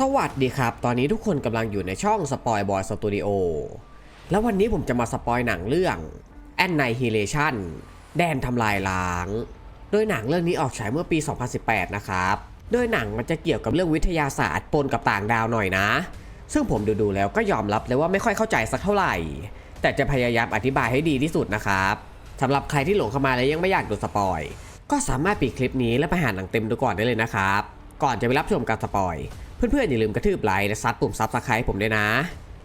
สวัสดีครับ ตอนนี้ทุกคนกำลังอยู่ในช่องสปอยบอยสตูดิโอแล้ววันนี้ผมจะมาสปอยหนังเรื่อง Annihilation แดนทำลายล้าง โดยหนังเรื่องนี้ออกฉายเมื่อปี 2018 นะครับ โดยหนังมันจะเกี่ยวกับเรื่องวิทยาศาสตร์ปนกับต่างดาวหน่อยนะ ซึ่งผมดูๆแล้วก็ยอมรับเลยว่าไม่ค่อยเข้าใจสักเท่าไหร่ แต่จะพยายามอธิบายให้ดีที่สุดนะครับสำหรับใครที่หลงเข้ามาแล้วยังไม่อยากดูสปอย ก็สามารถปิดคลิปนี้แล้วไปหาหนังเต็มดูก่อนได้เลยนะครับ ก่อนจะไปรับชมการสปอย เพื่อนๆอย่าลืมกระทืบไลค์และซัดปุ่มซับสไครต์ผมด้วยนะ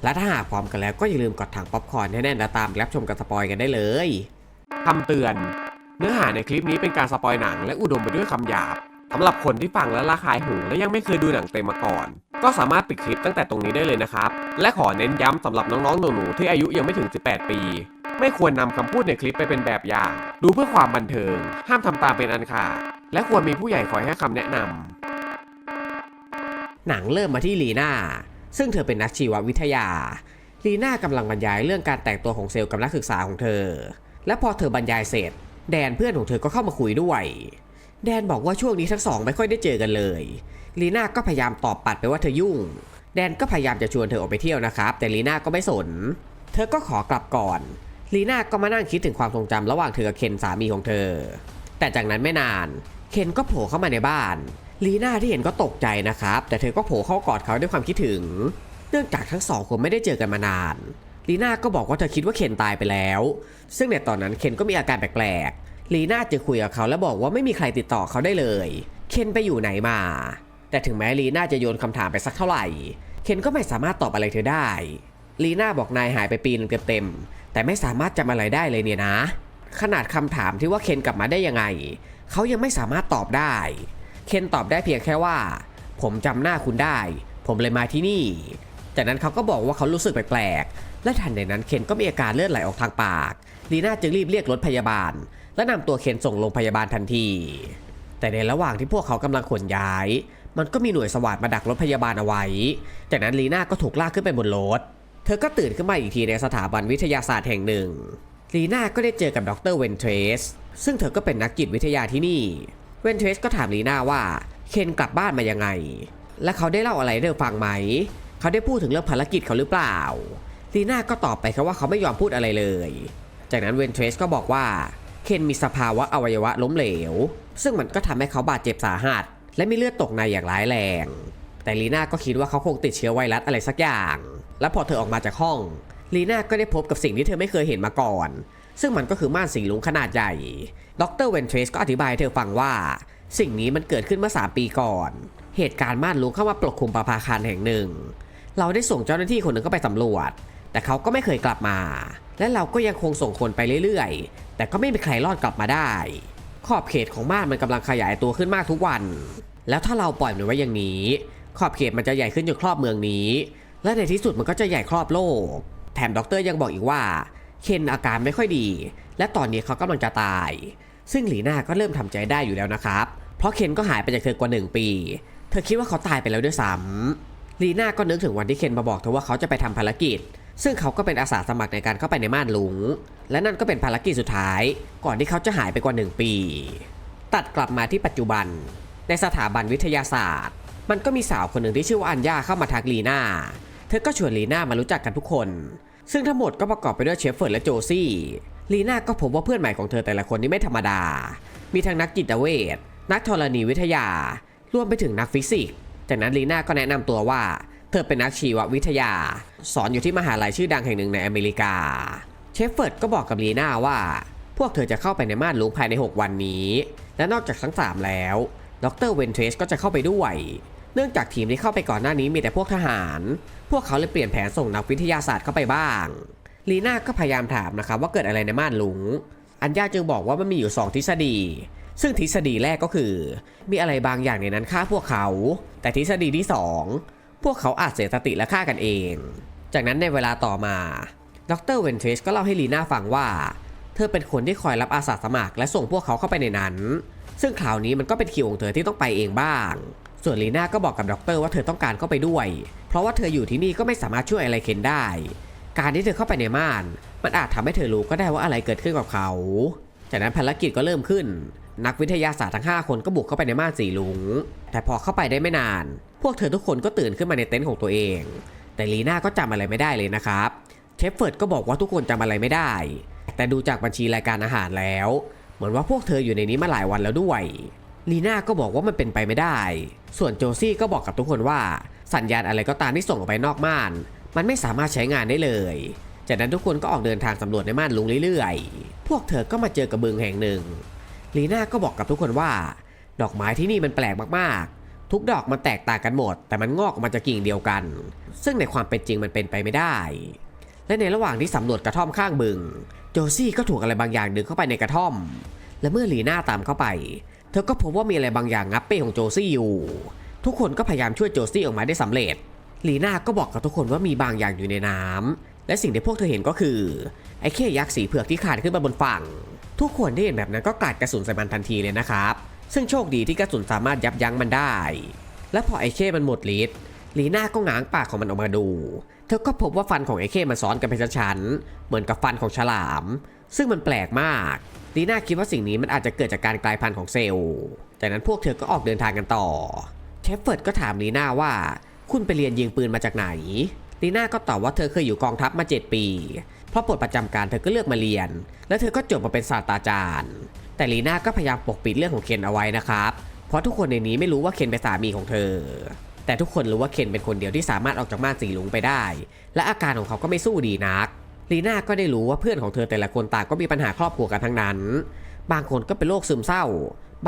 และถ้าหากพร้อมกันแล้วก็อย่าลืมกดถังป๊อปคอร์นให้แน่นและตามรับชมการสปอยกันได้เลยคำเตือน เนื้อหาในคลิปนี้เป็นการสปอยหนังและอุดมไปด้วยคำหยาบสำหรับคนที่ฟังแล้วระคายหูและยังไม่เคยดูหนังเต็มมาก่อน ก็สามารถปิดคลิปตั้งแต่ตรงนี้ได้เลยนะครับ และขอเน้นย้ำสำหรับน้องๆหนูๆที่อายุยังไม่ถึง 18 ปี ไม่ควรนำคำพูดในคลิปไปเป็นแบบอย่าง ดูเพื่อความบันเทิง ห้ามทำตามเป็นอันขาดและควรมีผู้ใหญ่คอยให้คำแนะนำ หนังเริ่มมาที่ลีน่าซึ่งเธอเป็นนักชีววิทยา ลีน่ากำลังบรรยายเรื่องการแตกตัวของเซลล์กับนักศึกษาของเธอ และพอเธอบรรยายเสร็จ แดนเพื่อนของเธอก็เข้ามาคุยด้วย แดนบอกว่าช่วงนี้ทั้งสองไม่ค่อยได้เจอกันเลย ลีน่าก็พยายามตอบปัดไปว่าเธอยุ่ง แดนก็พยายามจะชวนเธอออกไปเที่ยวนะครับ แต่ลีน่าก็ไม่สน เธอก็ขอกลับก่อน ลีน่าก็มานั่งคิดถึงความทรงจำระหว่างเธอกับเคนสามีของเธอ แต่จากนั้นไม่นาน เคนก็โผล่เข้ามาในบ้าน ลีน่าที่เห็นก็ตกใจนะครับ แต่เธอก็โผล่เข้ากอดเขาด้วยความคิดถึง เนื่องจากทั้งสองคนไม่ได้เจอกันมานาน ลีน่าก็บอกว่าเธอคิดว่าเคนตายไปแล้ว ซึ่งในตอนนั้นเคนก็มีอาการแปลกๆ ลีน่าจึงคุยกับเขาและบอกว่าไม่มีใครติดต่อเขาได้เลย เคนไปอยู่ไหนมา แต่ถึงแม้ลีน่าจะโยนคำถามไปสักเท่าไหร่ เคนก็ไม่สามารถตอบอะไรเธอได้ ลีน่าบอกนายหายไปปีนึงเต็มๆ แต่ไม่สามารถจำอะไรได้เลยเนี่ยนะ ขนาดคำถามที่ว่าเคนกลับมาได้ยังไง เขายังไม่สามารถตอบได้ เคนตอบได้เพียงแค่ว่า ผมจำหน้าคุณได้ ผมเลยมาที่นี่ จากนั้นเขาก็บอกว่าเขารู้สึกแปลกๆ และทันใดนั้นเคนก็มีอาการเลือดไหลออกทางปากลีน่าจึงรีบเรียกรถพยาบาล และนำตัวเคนส่งโรงพยาบาลทันที แต่ในระหว่างที่พวกเขากำลังขนย้าย มันก็มีหน่วยสวัสดมาดักรถพยาบาลเอาไว้ จากนั้นลีน่าก็ถูกลากขึ้นไปบนรถ เธอก็ตื่นขึ้นมาอีกทีในสถาบันวิทยาศาสตร์แห่งหนึ่งลีน่าก็ได้เจอกับดรเวนเทรสซึ่งเธอก็เป็นนักจิตวิทยาที่นี่ เวนเทสก็ถามลีน่าว่าเคนกลับบ้านมายังไง และเขาได้เล่าอะไรเธอฟังไหม เขาได้พูดถึงเรื่องภารกิจเขาหรือเปล่าลีน่าก็ตอบไปแค่ว่าเขาไม่ยอมพูดอะไรเลย จากนั้นเวนเทสก็บอกว่าเคนมีสภาวะอวัยวะล้มเหลว ซึ่งมันก็ทำให้เขาบาดเจ็บสาหัส และมีเลือดตกในอย่างร้ายแรง แต่ลีน่าก็คิดว่าเขาคงติดเชื้อไวรัสอะไรสักอย่าง และพอเธอออกมาจากห้องลีน่าก็ได้พบกับสิ่งที่เธอไม่เคยเห็นมาก่อน ซึ่งมันก็คือม่านสีลุงขนาดใหญ่ ดรเวนเทรสก็อธิบายเธอฟังว่า สิ่งนี้มันเกิดขึ้นเมื่อ 3 ปีก่อน เหตุการณ์ม่านลุงเข้ามาปกคลุมประภาคารแห่งหนึ่ง เราได้ส่งเจ้าหน้าที่คนหนึ่งเข้าไปสำรวจ แต่เขาก็ไม่เคยกลับมา และเราก็ยังคงส่งคนไปเรื่อยๆ แต่ก็ไม่มีใครรอดกลับมาได้ ขอบเขตของม่านมันกำลังขยายตัวขึ้นมากทุกวัน แล้วถ้าเราปล่อยมันไว้อย่างนี้ ขอบเขตมันจะใหญ่ขึ้นจนครอบเมืองนี้ และในที่สุดมันก็จะใหญ่ครอบโลก แถมด็อกเตอร์ยังบอกอีกว่า เคนอาการไม่ค่อยดี และตอนนี้เขากำลังจะตาย ซึ่งหลีน่าก็เริ่มทำใจได้อยู่แล้วนะครับ เพราะเคนก็หายไปจากเธอกว่าหนึ่งปี เธอคิดว่าเขาตายไปแล้วด้วยซ้ำลีน่าก็นึกถึงวันที่เคนมาบอกเธอว่าเขาจะไปทำภารกิจ ซึ่งเขาก็เป็นอาสาสมัครในการเข้าไปในม่านลุง และนั่นก็เป็นภารกิจสุดท้าย ก่อนที่เขาจะหายไปกว่าหนึ่งปี ตัดกลับมาที่ปัจจุบัน ในสถาบันวิทยาศาสตร์ มันก็มีสาวคนหนึ่งที่ชื่อว่าอัญญาเข้ามาทักลีน่า เธอก็ชวนลีน่ามารู้จักกันทุกคน ซึ่งทั้งหมดก็ประกอบไปด้วยเชฟเฟิร์ดและโจซี่ลีน่าก็พบว่าเพื่อนใหม่ของเธอแต่ละคนนี่ไม่ธรรมดา มีทั้งนักจิตเวชนักธรณีวิทยา รวมไปถึงนักฟิสิกส์จากนั้นลีน่าก็แนะนำตัวว่า เธอเป็นนักชีววิทยา สอนอยู่ที่มหาลัยชื่อดังแห่งหนึ่งในอเมริกา เชฟเฟิร์ดก็บอกกับลีน่าว่า พวกเธอจะเข้าไปในม่านลุงภายใน 6 วันนี้ และนอกจากทั้ง3แล้ว ดรเวนเทสก็จะเข้าไปด้วย เนื่องจากทีมที่เข้าไปก่อนหน้านี้มีแต่พวกทหาร พวกเขาเลยเปลี่ยนแผนส่งนักวิทยาศาสตร์เข้าไปบ้าง ลีน่าก็พยายามถามนะครับว่าเกิดอะไรในม่านลุง อัญญาจึงบอกว่ามันมีอยู่ 2 ทฤษฎี ซึ่งทฤษฎีแรกก็คือ มีอะไรบางอย่างในนั้นฆ่าพวกเขา แต่ทฤษฎีที่ 2 พวกเขาอาจเสียสติและฆ่ากันเอง จากนั้นในเวลาต่อมา ดรเวนเทสก็เล่าให้ลีน่าฟังว่า เธอเป็นคนที่คอยรับอาสาสมัคร และส่งพวกเขาเข้าไปในนั้น ซึ่งคราวนี้มันก็เป็นคิวของเธอที่ต้องไปเองบ้าง ส่วนลีน่าก็บอกกับด็อกเตอร์ว่าเธอต้องการเข้าไปด้วย เพราะว่าเธออยู่ที่นี่ก็ไม่สามารถช่วยอะไรเคนได้ การที่เธอเข้าไปในม่าน มันอาจทำให้เธอรู้ก็ได้ว่าอะไรเกิดขึ้นกับเขา จากนั้นภารกิจก็เริ่มขึ้น นักวิทยาศาสตร์ทั้ง 5 คนก็บุกเข้าไปในม่านสีลุง แต่พอเข้าไปได้ไม่นาน พวกเธอทุกคนก็ตื่นขึ้นมาในเต็นท์ของตัวเอง แต่ลีน่าก็จำอะไรไม่ได้เลยนะครับเชฟเฟิร์ดก็บอกว่าทุกคนจำอะไรไม่ได้ แต่ดูจากบัญชีรายการอาหารแล้ว เหมือนว่าพวกเธออยู่ในนี้มาหลายวันแล้วด้วย ลีน่าก็บอกว่ามันเป็นไปไม่ได้ ส่วนโจซี่ก็บอกกับทุกคนว่า สัญญาณอะไรก็ตามที่ส่งออกไปนอกม่าน มันไม่สามารถใช้งานได้เลย จากนั้นทุกคนก็ออกเดินทางสำรวจในม่านลุงเรื่อยๆ พวกเธอก็มาเจอกับบึงแห่งหนึ่ง ลีน่าก็บอกกับทุกคนว่า ดอกไม้ที่นี่มันแปลกมากๆ ทุกดอกมันแตกต่างกันหมด แต่มันงอกออกมาจากกิ่งเดียวกัน ซึ่งในความเป็นจริงมันเป็นไปไม่ได้ และในระหว่างที่สำรวจกระท่อมข้างบึง โจซี่ก็ถูกอะไรบางอย่างดึงเข้าไปในกระท่อม และเมื่อลีน่าตามเข้าไป เธอก็พบว่ามีอะไรบางอย่างงับเป้ของโจซี่อยู่ ทุกคนก็พยายามช่วยโจซี่ออกมาได้สำเร็จ ลีน่าก็บอกกับทุกคนว่ามีบางอย่างอยู่ในน้ำและสิ่งที่พวกเธอเห็นก็คือ ไอ้เข้ยักษ์สีเผือกที่ขาดขึ้นมาบนฝั่ง ทุกคนที่เห็นแบบนั้นก็กาดกระสุนใส่มันทันทีเลยนะครับ ซึ่งโชคดีที่กระสุนสามารถยับยั้งมันได้ และพอไอ้เข้มันหมดฤทธิ์ลีน่าก็ง้างปากของมันออกมาดู เธอก็พบว่าฟันของไอ้เข้มันซ้อนกันเป็นชั้นๆเหมือนกับฟันของฉลาม ซึ่งมันแปลกมากลีน่าคิดว่าสิ่งนี้มันอาจจะเกิดจากการกลายพันธุ์ของเซลล์ จากนั้นพวกเธอก็ออกเดินทางกันต่อ เชฟเฟิร์ดก็ถามลีน่าว่า คุณไปเรียนยิงปืนมาจากไหน ลีน่าก็ตอบว่าเธอเคยอยู่กองทัพมา 7 ปี เพราะปลดประจำการเธอก็เลือกมาเรียน และเธอก็จบมาเป็นศาสตราจารย์ แต่ลีน่าก็พยายามปกปิดเรื่องของเคนเอาไว้นะครับ เพราะทุกคนในนี้ไม่รู้ว่าเคนเป็นสามีของเธอ แต่ทุกคนรู้ว่าเคนเป็นคนเดียวที่สามารถออกจากม่านสีลุงไปได้ และอาการของเขาก็ไม่สู้ดีนัก ลีน่าก็ได้รู้ว่าเพื่อนของเธอแต่ละคนต่างก็มีปัญหาครอบครัวกันทั้งนั้น บางคนก็เป็นโรคซึมเศร้า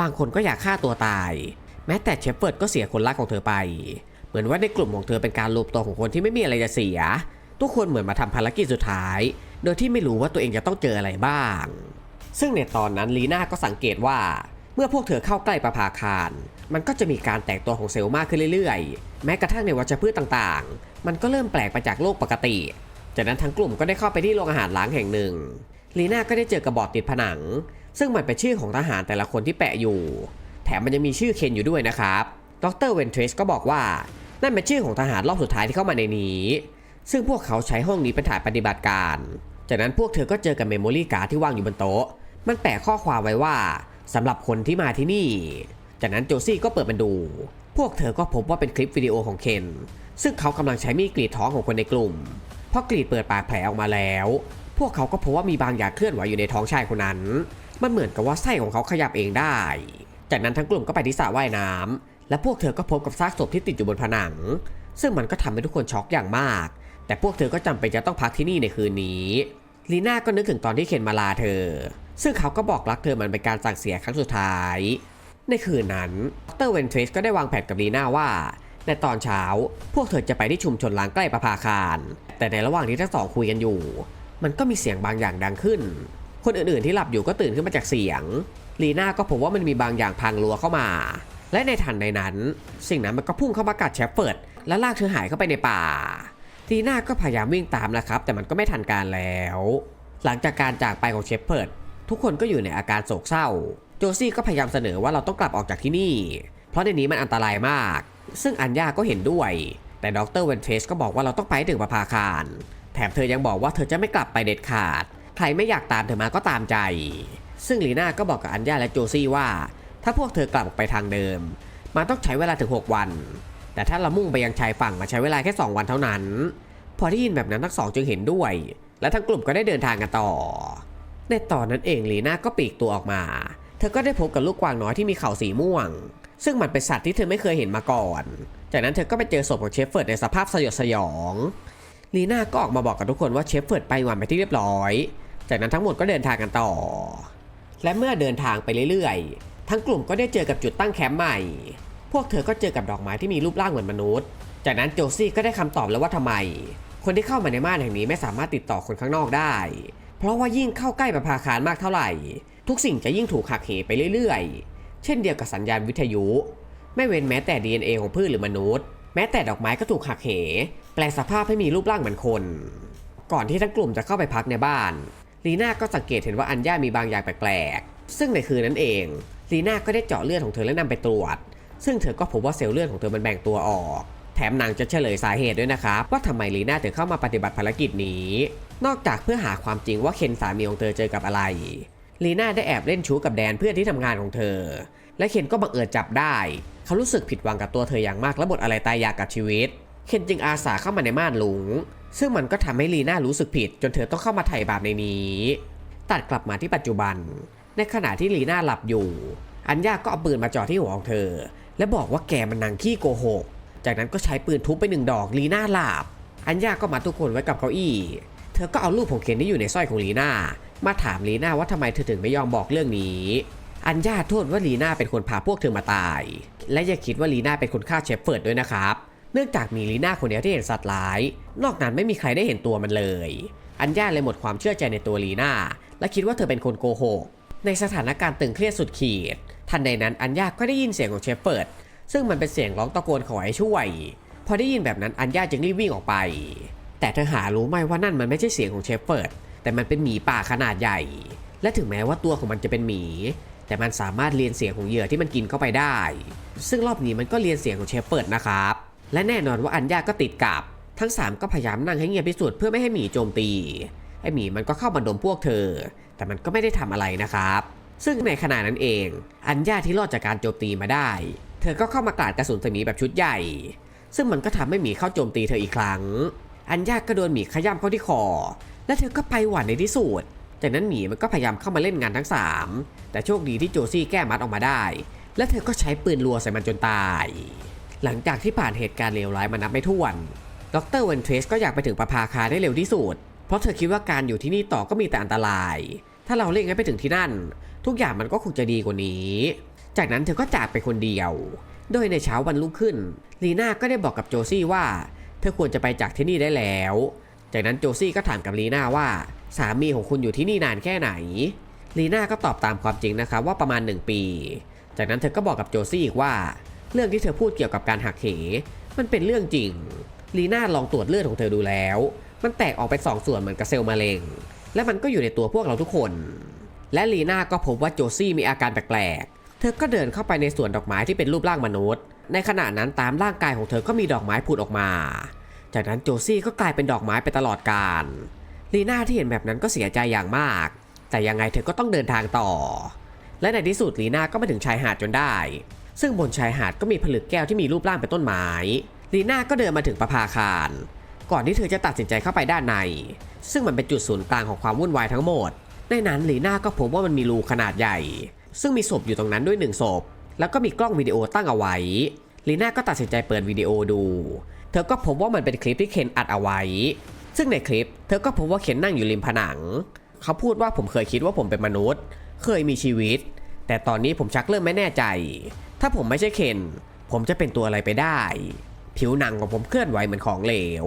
บางคนก็อยากฆ่าตัวตาย แม้แต่เชฟเฟิร์ดก็เสียคนรักของเธอไป เหมือนว่าในกลุ่มของเธอเป็นการรวมตัวของคนที่ไม่มีอะไรจะเสีย ทุกคนเหมือนมาทำภารกิจสุดท้าย โดยที่ไม่รู้ว่าตัวเองจะต้องเจออะไรบ้าง ซึ่งในตอนนั้นลีน่าก็สังเกตว่า เมื่อพวกเธอเข้าใกล้ประภาคาร มันก็จะมีการแตกตัวของเซลล์มากขึ้นเรื่อยๆ แม้กระทั่งในวัชพืชต่างๆ มันก็เริ่มแปลกไปจากโลกปกติ จากนั้นทั้งกลุ่มก็ได้เข้าไปที่โรงอาหารล้างแห่งหนึ่ง ลีน่าก็ได้เจอกระบอกติดผนัง ซึ่งมันเป็นชื่อของทหารแต่ละคนที่แปะอยู่ แถมมันยังมีชื่อเคนอยู่ด้วยนะครับ ดรเวนเทรสก็บอกว่า นั่นเป็นชื่อของทหารรอบสุดท้ายที่เข้ามาในนี้ ซึ่งพวกเขาใช้ห้องนี้เป็นฐานปฏิบัติการ จากนั้นพวกเธอก็เจอกับเมมโมรี่การ์ดที่วางอยู่บนโต๊ะ มันแปะข้อความไว้ว่าสำหรับคนที่มาที่นี่ จากนั้นโจซี่ก็เปิดมันดู พวกเธอก็พบว่าเป็นคลิปวิดีโอของเคน ซึ่งเขากำลังใช้มีดกรีดท้องของคนในกลุ่ม พอกรีดเปิดปากแผลออกมาแล้ว พวกเขาก็พบว่ามีบางอย่างเคลื่อนไหวอยู่ในท้องชายคนนั้น มันเหมือนกับว่าไส้ของเขาขยับเองได้ จากนั้นทั้งกลุ่มก็ไปที่สระว่ายน้ำและพวกเธอก็พบกับซากศพที่ติดอยู่บนผนัง ซึ่งมันก็ทำให้ทุกคนช็อกอย่างมาก แต่พวกเธอก็จำเป็นจะต้องพักที่นี่ในคืนนี้ลีน่าก็นึกถึงตอนที่เคนมาลาเธอ ซึ่งเขาก็บอกรักเธอมันเป็นการสั่งเสียครั้งสุดท้าย ในคืนนั้นดรเวนเทรสก็ได้วางแผนกับลีน่าว่า ในตอนเช้า พวกเธอจะไปที่ชุมชนล้างใกล้ประภาคาร แต่ในระหว่างที่ทั้งสองคุยกันอยู่ มันก็มีเสียงบางอย่างดังขึ้น คนอื่นๆที่หลับอยู่ก็ตื่นขึ้นมาจากเสียง ลีน่าก็พบว่ามันมีบางอย่างพังรัวเข้ามา และในทันใดนั้น สิ่งนั้นมันก็พุ่งเข้ามากัดเชฟเฟิร์ดและลากเธอหายเข้าไปในป่าลีน่าก็พยายามวิ่งตามนะครับ แต่มันก็ไม่ทันการแล้ว หลังจากการจากไปของเชฟเฟิร์ดทุกคนก็อยู่ในอาการโศกเศร้า โจซี่ก็พยายามเสนอว่าเราต้องกลับออกจากที่นี่ เพราะในนี้มันอันตรายมาก ซึ่งอัญญาก็เห็นด้วย แต่ดรเวนเทสก็บอกว่าเราต้องไปถึงประภาคาร แถมเธอยังบอกว่าเธอจะไม่กลับไปเด็ดขาด ใครไม่อยากตามเธอมาก็ตามใจ ซึ่งลีน่าก็บอกกับอัญญาและโจซี่ว่า ถ้าพวกเธอกลับออกไปทางเดิม มันต้องใช้เวลาถึง 6 วัน แต่ถ้าเรามุ่งไปยังชายฝั่งมาใช้เวลาแค่ 2 วันเท่านั้น พอได้ยินแบบนั้นทั้งสองจึงเห็นด้วย และทั้งกลุ่มก็ได้เดินทางกันต่อ ในตอนนั้นเองลีน่าก็ปลีกตัวออกมา เธอก็ได้พบกับลูกกวางน้อยที่มีเขาสีม่วง ซึ่งมันเป็นสัตว์ที่เธอไม่เคยเห็นมาก่อน จากนั้นเธอก็ไปเจอศพของเชฟเฟิร์ดในสภาพสยดสยอง ลีน่าก็ออกมาบอกกับทุกคนว่าเชฟเฟิร์ดไปวันไปที่เรียบร้อย จากนั้นทั้งหมดก็เดินทางกันต่อ และเมื่อเดินทางไปเรื่อยๆ ทั้งกลุ่มก็ได้เจอกับจุดตั้งแคมป์ใหม่ พวกเธอก็เจอกับดอกไม้ที่มีรูปร่างเหมือนมนุษย์ จากนั้นโจซี่ก็ได้คำตอบแล้วว่าทำไม คนที่เข้ามาในม่านแห่งนี้ไม่สามารถติดต่อคนข้างนอกได้ เพราะว่ายิ่งเข้าใกล้ประภาคารมากเท่าไหร่ ทุกสิ่งจะยิ่งถูกหักเหไปเรื่อยๆ เช่นเดียวกับสัญญาณวิทยุ ไม่เว้นแม้แต่ DNA ของพืชหรือมนุษย์ แม้แต่ดอกไม้ก็ถูกหักเห แปลสภาพให้มีรูปร่างเหมือนคน ก่อนที่ทั้งกลุ่มจะเข้าไปพักในบ้านลีน่าก็สังเกตเห็นว่าอัญญามีบางอย่างแปลกๆ ซึ่งในคืนนั้นเองลีน่าก็ได้เจาะเลือดของเธอและนำไปตรวจ ซึ่งเธอก็พบว่าเซลล์เลือดของเธอมันแบ่งตัวออก แถมนางจะเฉลยสาเหตุด้วยนะครับว่าทำไมลีน่าถึงเข้ามาปฏิบัติภารกิจนี้ นอกจากเพื่อหาความจริงว่าเคนสามีของเธอเจอกับอะไรลีน่าได้แอบเล่นชู้กับแดนเพื่อนที่ทำงานของเธอ และเคนก็บังเอิญจับได้ เขารู้สึกผิดหวังกับตัวเธออย่างมากและหมดอะไรตายอยากกับชีวิต เคนจึงอาสาเข้ามาในม่านหลุง ซึ่งมันก็ทำให้ลีน่ารู้สึกผิด จนเธอต้องเข้ามาไถ่บาปในนี้ ตัดกลับมาที่ปัจจุบัน ในขณะที่ลีน่าหลับอยู่ อัญญาก็เอาปืนมาจ่อที่หัวของเธอ และบอกว่าแกมันนางขี้โกหก จากนั้นก็ใช้ปืนทุบไปหนึ่งดอกลีน่าหลับ อัญญาก็มาทุกคนไว้กับเก้าอี้ เธอก็เอารูปของเคนที่อยู่ในสร้อยของลีน่ามาถามลีน่าว่าทำไมเธอถึงไม่ยอมบอกเรื่องนี้ อัญญาโทษว่าลีน่าเป็นคนพาพวกเธอมาตาย และอย่าคิดว่าลีน่าเป็นคนฆ่าเชฟเฟิร์ดด้วยนะครับ เนื่องจากมีลีน่าคนเดียวที่เห็นสัตว์ร้าย นอกนั้นไม่มีใครได้เห็นตัวมันเลย อัญญาเลยหมดความเชื่อใจในตัวลีน่าและคิดว่าเธอเป็นคนโกหก ในสถานการณ์ตึงเครียดสุดขีด ทันใดนั้นอัญญาก็ได้ยินเสียงของเชฟเฟิร์ดซึ่งมันเป็นเสียงร้องตะโกนขอให้ช่วย พอได้ยินแบบนั้นอัญญาจึงรีบวิ่งออกไป แต่เธอหารู้ไหมว่านั่นมันไม่ใช่เสียงของเชฟเฟิร์ดแต่มันเป็นหมีป่าขนาดใหญ่ และถึงแม้ว่าตัวของมันจะเป็นหมี แต่มันสามารถเรียนเสียงของเหยื่อที่มันกินเข้าไปได้ ซึ่งรอบนี้มันก็เรียนเสียงของเชฟเฟิร์ดนะครับ และแน่นอนว่าอัญญาก็ติดกับ ทั้ง 3 ก็พยายามนั่งให้เงียบที่สุดเพื่อไม่ให้หมีโจมตี ไอหมีมันก็เข้ามาดมพวกเธอ แต่มันก็ไม่ได้ทำอะไรนะครับ ซึ่งในขณะนั้นเอง อัญญาที่รอดจากการโจมตีมาได้ เธอก็เข้ามากราดกระสุนใส่หมีแบบชุดใหญ่ ซึ่งมันก็ทำให้หมีเข้าโจมตีเธออีกครั้ง อัญญาก็โดนหมีขย้ำเข้าที่คอ และเธอก็ไปหวานในที่สุด จากนั้นหมีมันก็พยายามเข้ามาเล่นงานทั้ง 3 แต่โชคดีที่โจซี่แก้มัดออกมาได้ และเธอก็ใช้ปืนรัวใส่มันจนตาย หลังจากที่ผ่านเหตุการณ์เลวร้ายมานับไม่ถ้วน ดรเวนเทรสก็อยากไปถึงประภาคาได้เร็วที่สุด เพราะเธอคิดว่าการอยู่ที่นี่ต่อก็มีแต่อันตราย ถ้าเราเล่นกันไปถึงที่นั่น ทุกอย่างมันก็คงจะดีกว่านี้ จากนั้นเธอก็จากไปคนเดียว โดยในเช้าวันรุ่งขึ้น ลีน่าก็ได้บอกกับโจซี่ว่า เธอควรจะไปจากที่นี่ได้แล้ว จากนั้นโจซี่ก็ถามกับลีน่าว่า สามีของคุณอยู่ที่นี่นานแค่ไหน ลีน่าก็ตอบตามความจริงนะครับว่าประมาณ 1 ปี จากนั้นเธอก็บอกกับโจซี่อีกว่า เรื่องที่เธอพูดเกี่ยวกับการหักเหมันเป็นเรื่องจริง ลีน่าลองตรวจเลือดของเธอดูแล้ว มันแตกออกเป็นสองส่วนเหมือนกับเซลล์มะเร็ง และมันก็อยู่ในตัวพวกเราทุกคน และลีน่าก็พบว่าโจซี่มีอาการแปลกๆ เธอก็เดินเข้าไปในสวนดอกไม้ที่เป็นรูปร่างมนุษย์ ในขณะนั้นตามร่างกายของเธอก็มีดอกไม้ผุดออกมา จากนั้นโจซี่ก็กลายเป็นดอกไม้ไปตลอดกาล ลีน่าที่เห็นแบบนั้นก็เสียใจอย่างมาก แต่ยังไงเธอก็ต้องเดินทางต่อ และในที่สุดลีน่าก็มาถึงชายหาดจนได้ ซึ่งบนชายหาดก็มีผลึกแก้วที่มีรูปร่างเป็นต้นไม้ลีน่าก็เดินมาถึงประภาคาร ก่อนที่เธอจะตัดสินใจเข้าไปด้านใน ซึ่งมันเป็นจุดศูนย์กลางของความวุ่นวายทั้งหมด ในนั้นลีน่าก็พบว่ามันมีรูขนาดใหญ่ ซึ่งมีศพอยู่ตรงนั้นด้วยหนึ่งศพ แล้วก็มีกล้องวิดีโอตั้งเอาไว้ลีน่าก็ตัดสินใจเปิดวิดีโอดู เธอก็พบว่ามันเป็นคลิปที่เคนอัดเอาไว้ ซึ่งในคลิปเธอก็พบว่าเคนนั่งอยู่ริมผนัง เขาพูดว่าผมเคยคิดว่าผมเป็นมนุษย์ เคยมีชีวิต แต่ตอนนี้ผมชักเริ่มไม่แน่ใจ ถ้าผมไม่ใช่เคนผมจะเป็นตัวอะไรไปได้ ผิวหนังของผมเคลื่อนไหวเหมือนของเหลว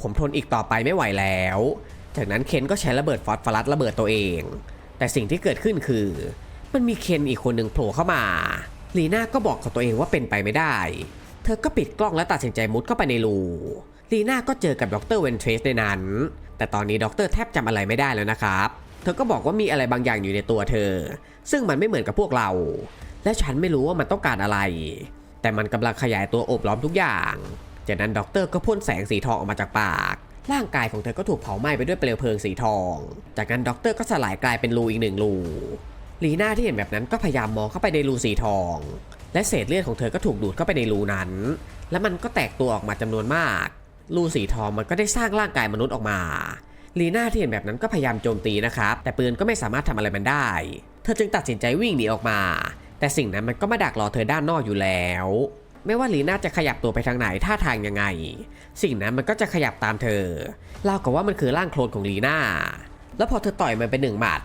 ผมทนอีกต่อไปไม่ไหวแล้ว จากนั้นเคนก็ใช้ระเบิดฟอสฟอรัสระเบิดตัวเอง แต่สิ่งที่เกิดขึ้นคือ มันมีเคนอีกคนหนึ่งโผล่เข้ามาลีน่าก็บอกกับตัวเองว่าเป็นไปไม่ได้ เธอก็ปิดกล้องและตัดสินใจมุดเข้าไปในรู ลีน่าก็เจอกับดรเวนเทรสในนั้น แต่ตอนนี้ดรแทบจำอะไรไม่ได้แล้วนะครับ เธอก็บอกว่ามีอะไรบางอย่างอยู่ในตัวเธอ ซึ่งมันไม่เหมือนกับพวกเรา และฉันไม่รู้ว่ามันต้องการอะไร แต่มันกำลังขยายตัวโอบล้อมทุกอย่าง จากนั้นด็อกเตอร์ก็พ่นแสงสีทองออกมาจากปากร่างกายของเธอก็ถูกเผาไหม้ไปด้วยเปลวเพลิงสีทอง จากนั้นด็อกเตอร์ก็สลายกลายเป็นรูอีกหนึ่งรูลีน่าที่เห็นแบบนั้นก็พยายามมองเข้าไปในรูสีทอง และเศษเลือดของเธอก็ถูกดูดเข้าไปในรูนั้น และมันก็แตกตัวออกมาจำนวนมาก รูสีทองมันก็ได้สร้างร่างกายมนุษย์ออกมา ลีน่าที่เห็นแบบนั้นก็พยายามโจมตีนะครับ แต่ปืนก็ไม่สามารถทำอะไรมันได้ เธอจึงตัดสินใจวิ่งหนีออกมา แต่สิ่งนั้นมันก็มาดักรอเธอด้านนอกอยู่แล้ว ไม่ว่าลีน่าจะขยับตัวไปทางไหนท่าทางยังไง สิ่งนั้นมันก็จะขยับตามเธอเล่ากับว่ามันคือร่างโคลนของลีน่า แล้วพอเธอต่อยมันไปหนึ่งหมัด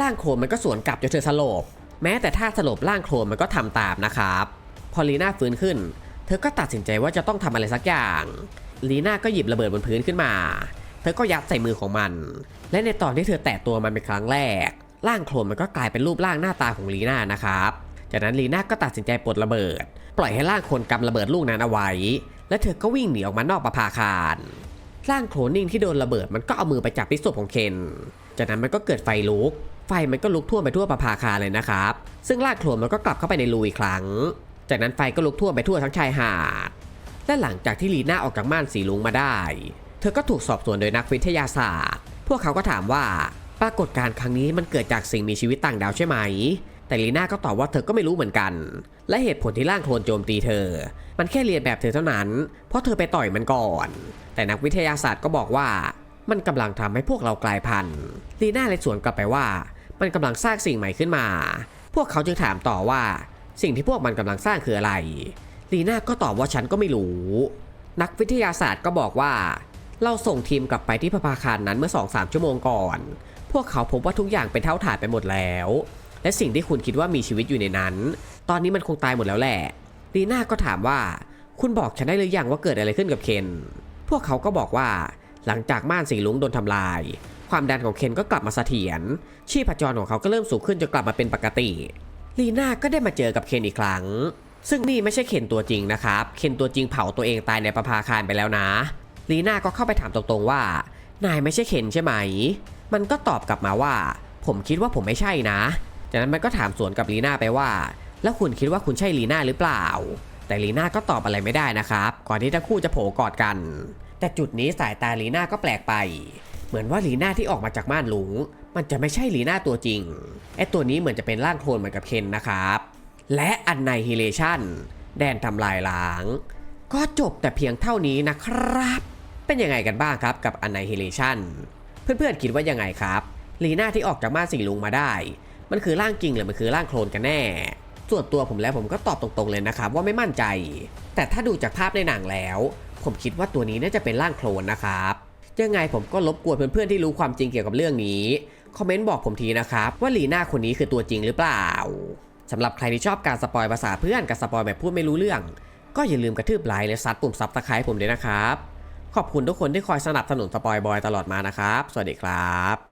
ร่างโคลนมันก็สวนกลับจนเธอสลบ แม้แต่ท่าสลบร่างโคลนมันก็ทำตามนะครับ พอลีน่าฟื้นขึ้น เธอก็ตัดสินใจว่าจะต้องทำอะไรสักอย่าง ลีน่าก็หยิบระเบิดบนพื้นขึ้นมา เธอก็ยัดใส่มือของมัน และในตอนที่เธอแตะตัวมันเป็นครั้งแรก ร่างโคลนมันก็กลายเป็นรูปร่างหน้าตาของลีน่านะครับ จากนั้นลีน่าก็ตัดสินใจปลดระเบิด ปล่อยให้ร่างโคลนกำระเบิดลูกนั้นเอาไว้ และเธอก็วิ่งหนีออกมานอกประภาคาร ร่างโคลนนิ่งที่โดนระเบิดมันก็เอามือไปจับที่ศพของเคน จากนั้นมันก็เกิดไฟลุก ไฟมันก็ลุกท่วมไปทั่วประภาคารเลยนะครับ ซึ่งร่างโคลนมันก็กลับเข้าไปในรูอีกครั้ง จากนั้นไฟก็ลุกท่วมไปทั่วทั้งชายหาด และหลังจากที่ลีน่าออกจากม่านสีลุงมาได้ เธอก็ถูกสอบสวนโดยนักวิทยาศาสตร์ พวกเขาก็ถามว่าปรากฏการณ์ครั้งนี้มันเกิดจากสิ่งมีชีวิตต่างดาวใช่ไหม แต่ลีน่าก็ตอบว่าเธอก็ไม่รู้เหมือนกัน และเหตุผลที่ร่างโคลนโจมตีเธอ มันแค่เรียนแบบเธอเท่านั้น เพราะเธอไปต่อยมันก่อน แต่นักวิทยาศาสตร์ก็บอกว่า มันกำลังทำให้พวกเรากลายพันธุ์ ลีน่าเลยสวนกลับไปว่า มันกำลังสร้างสิ่งใหม่ขึ้นมา พวกเขาจึงถามต่อว่า สิ่งที่พวกมันกำลังสร้างคืออะไร ลีน่าก็ตอบว่าฉันก็ไม่รู้ นักวิทยาศาสตร์ก็บอกว่า เราส่งทีมกลับไปที่พระพาคารนั้นเมื่อ2-3ชั่วโมงก่อน พวกเขาพบว่าทุกอย่างเป็นเท่าฐานไปหมดแล้ว และสิ่งที่คุณคิดว่ามีชีวิตอยู่ในนั้น ตอนนี้มันคงตายหมดแล้วแหละลีน่าก็ถามว่า คุณบอกฉันได้หรือยังว่าเกิดอะไรขึ้นกับเคน พวกเขาก็บอกว่า หลังจากม่านสีลุงโดนทำลาย ความดันของเคนก็กลับมาเสถียร ชีพจรของเขาก็เริ่มสูงขึ้นจนกลับมาเป็นปกติลีน่าก็ได้มาเจอกับเคนอีกครั้ง ซึ่งนี่ไม่ใช่เคนตัวจริงนะครับเคนตัวจริงเผาตัวเองตายในประภาคารไปแล้วนะ ลีน่าก็เข้าไปถามตรงๆว่า นายไม่ใช่เคนใช่ไหม มันก็ตอบกลับมาว่า ผมคิดว่าผมไม่ใช่นะ จากนั้นมันก็ถามสวนกับลีน่าไปว่า แล้วคุณคิดว่าคุณใช่ลีน่าหรือเปล่า แต่ลีน่าก็ตอบอะไรไม่ได้นะครับ ก่อนที่ทั้งคู่จะโผล่กอดกัน แต่จุดนี้สายตาลีน่าก็แปลกไป เหมือนว่าลีน่าที่ออกมาจากม่านหลุง มันจะไม่ใช่ลีน่าตัวจริง ไอตัวนี้เหมือนจะเป็นร่างโคลนเหมือนกับเคนนะครับ และอันไนฮิเลชันแดนทำลายล้าง ก็จบแต่เพียงเท่านี้นะครับ เป็นยังไงกันบ้างครับกับ Annihilation เพื่อนๆคิดว่ายังไงครับลีน่าที่ออกจากบ้านสิงลุงมาได้ มันคือร่างจริงหรือมันคือร่างโคลนกันแน่ ส่วนตัวผมแล้วผมก็ตอบตรงๆเลยนะครับว่าไม่มั่นใจ แต่ถ้าดูจากภาพในหนังแล้ว ผมคิดว่าตัวนี้น่าจะเป็นร่างโคลนนะครับยังไงผมก็รบกวนเพื่อนๆที่รู้ความจริงเกี่ยวกับเรื่องนี้ คอมเมนต์บอกผมทีนะครับว่าลีน่าคนนี้คือตัวจริงหรือเปล่า สำหรับใครที่ชอบการสปอยภาษาเพื่อนกับสปอยแบบพูดไม่รู้เรื่อง ก็อย่าลืมกระทืบไลค์และซัดปุ่มซับสไครต์ผมด้วยนะครับ ขอบคุณทุกคนที่คอยสนับสนุนสปอยบอยตลอดมานะครับ สวัสดีครับ